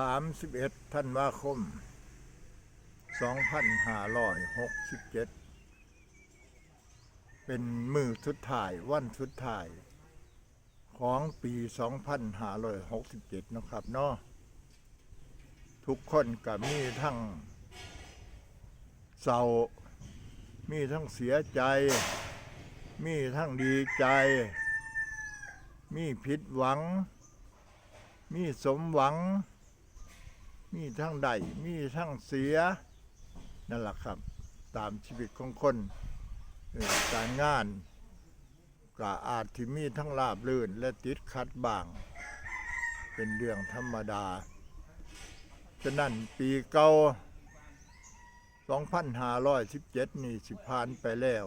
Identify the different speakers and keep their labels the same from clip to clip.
Speaker 1: 31ธันวาคม 2567 เป็นมือสุดท้าย วันสุดท้าย ของปี 2567 นะครับเนาะทุกคนก็มีทั้งเศร้า มีทั้งเสียใจ มีทั้งดีใจ มีผิดหวัง มีสมหวัง มีทั้งได้มีทั้งเสีย นั่นแหละครับ ตามชีวิตของคนการงานก็อาจที่มีทั้งลาบลื่นและติดขัดบ้าง เป็นเรื่องธรรมดา ฉะนั้นปีเก่า2517 นี่สิผ่านไปแล้ว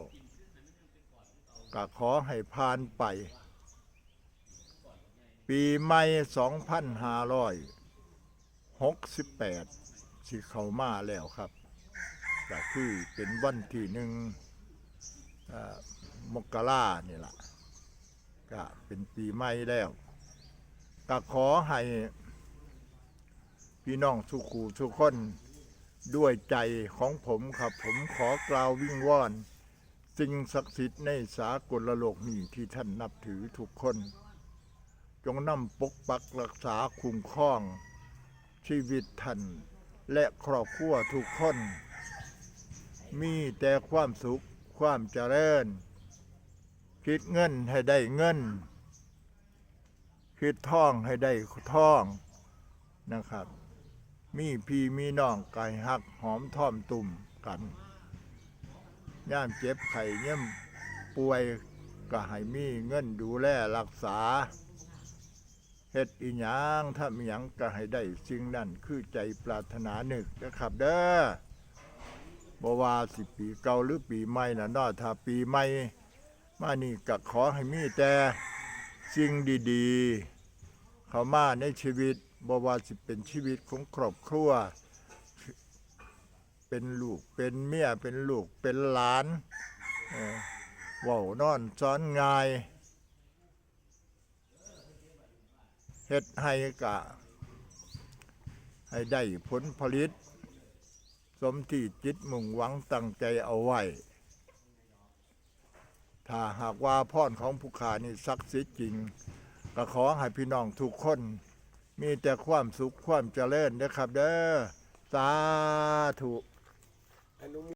Speaker 1: ก็ขอให้ผ่านไป ปีใหม่ 2568สิเข้ามาแล้วครับก็คือเป็นวันที่หนึ่งมกรานี่ละก็เป็นปีใหม่แล้วก็ขอให้พี่น้องทุกคู่ทุกคนด้วยใจของผมครับ ผมขอกล่าววิงวอนสิ่งศักดิ์สิทธิ์ในสากลโลกนี้ที่ท่านนับถือทุกคน จงนำปกปักรักษาคุ้มครอง ชีวิตท่านและครอบครัวทุกคน มีแต่ความสุขความเจริญ คิดเงินให้ได้เงิน คิดท่องให้ได้ท่องนะครับ มีพี่มีน้องไก่หักหอมท่อมตุ่มกันย่ามเจ็บไข้เยี่ยมป่วยก็ให้มีเงินดูแลรักษา เฮ็ดอีหยังถ้ามีหยังก็ให้ได้สิ่งนั้นคือใจปรารถนาหนึ่งนะครับ เด้อบ่ว่าสิปีเก่าหรือปีใหม่นะเนาะถ้าปีใหม่มานี่ก็ขอให้มีแต่สิ่งดีๆ เข้ามาในชีวิตบ่ว่าสิเป็นชีวิตของครอบครัว เป็นลูกเป็นเมียเป็นลูกเป็นหลานเอ่อเว้านอนซ้อนง่าย เฮ็ดให้กะ ให้ได้ผลผลิต สมที่จิตมุ่งหวังตั้งใจเอาไว้ ถ้าหากว่าพรของผู้ขานี่ศักดิ์สิทธิ์จริง ก็ขอให้พี่น้องทุกคน มีแต่ความสุขความเจริญนะครับ เด้อ สาธุ